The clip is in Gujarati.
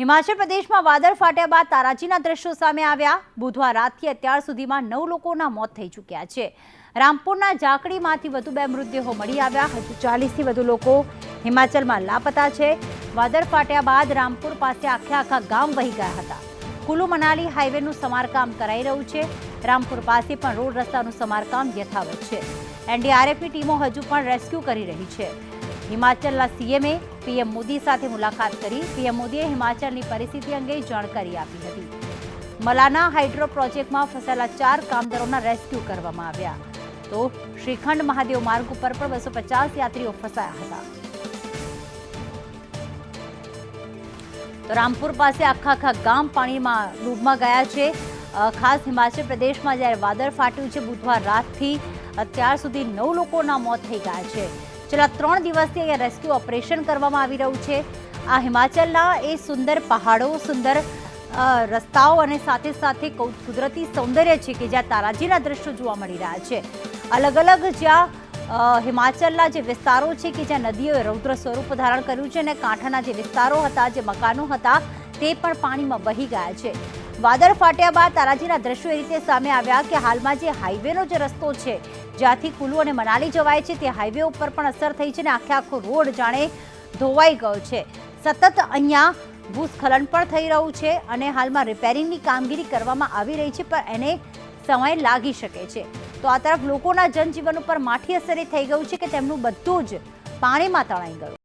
હિમાચલ પ્રદેશમાં વાદળ ફાટ્યા બાદ તારાજીના દ્રશ્યો સામે આવ્યા. બુધવાર રાતથી અત્યાર સુધીમાં નવ લોકોના મોત થઈ ચૂક્યા છે. રામપુરના ઝાકડીમાંથી વધુ બે મૃતદેહો મળી આવ્યા. હજુ ચાલીસથી વધુ લોકો હિમાચલમાં લાપતા છે. વાદળ ફાટ્યા બાદ રામપુર પાસે આખે આખા ગામ વહી ગયા હતા. કુલુ મનાલી હાઈવેનું સમારકામ કરાઈ રહ્યું છે. રામપુર પાસે પણ રોડ રસ્તાનું સમારકામ યથાવત છે. એનડીઆરએફની ટીમો હજુ પણ રેસ્ક્યુ કરી રહી છે. હિમાચલના સીએમએ પીએમ મોદી સાથે મુલાકાત કરી. પીએમ મોદીએ હિમાચલની પરિસ્થિતિ અંગે જાણકારી આપી હતી. મલાના હાઇડ્રો પ્રોજેક્ટમાં ફસાયેલા ચાર કામદારોના રેસ્ક્યુ કરવામાં આવ્યા. તો શ્રીખંડ મહાદેવ માર્ગ ઉપર પણ બસો પચાસ યાત્રીઓ ફસાયા હતા. તો રામપુર પાસે આખા આખા ગામ પાણીમાં ડૂબમાં ગયા છે. ખાસ હિમાચલ પ્રદેશમાં જ્યારે વાદળ ફાટ્યું છે, બુધવાર રાતથી અત્યાર સુધી નવ લોકોના મોત થઈ ગયા છે. છેલ્લા ત્રણ દિવસથી અહીંયા રેસ્ક્યુ ઓપરેશન કરવામાં આવી રહ્યું છે. આ હિમાચલના એ સુંદર પહાડો, સુંદર રસ્તાઓ અને સાથે સાથે કુદરતી સૌંદર્ય છે કે જ્યાં તારાજીના દ્રશ્યો જોવા મળી રહ્યા છે. અલગ અલગ જ્યાં હિમાચલના જે વિસ્તારો છે કે જ્યાં નદીઓએ રૌદ્ર સ્વરૂપ ધારણ કર્યું છે અને કાંઠાના જે વિસ્તારો હતા, જે મકાનો હતા, તે પણ પાણીમાં વહી ગયા છે. વાદળ ફાટ્યા બાદ તારાજીના દ્રશ્યો એ રીતે સામે આવ્યા કે હાલમાં જે હાઈવેનો જે રસ્તો છે જ્યાંથી કુલુ અને મનાલી જવાય છે, તે હાઈવે ઉપર પણ અસર થઈ છે અને આખે આખો રોડ જાણે ધોવાઈ ગયો છે. સતત અહીંયા ભૂસ્ખલન પણ થઈ રહ્યું છે અને હાલમાં રિપેરિંગની કામગીરી કરવામાં આવી રહી છે, પણ એને સમય લાગી શકે છે. તો આ તરફ લોકોના જનજીવન ઉપર માઠી અસર એ થઈ ગયું છે કે તેમનું બધું જ પાણીમાં તણાઈ ગયું.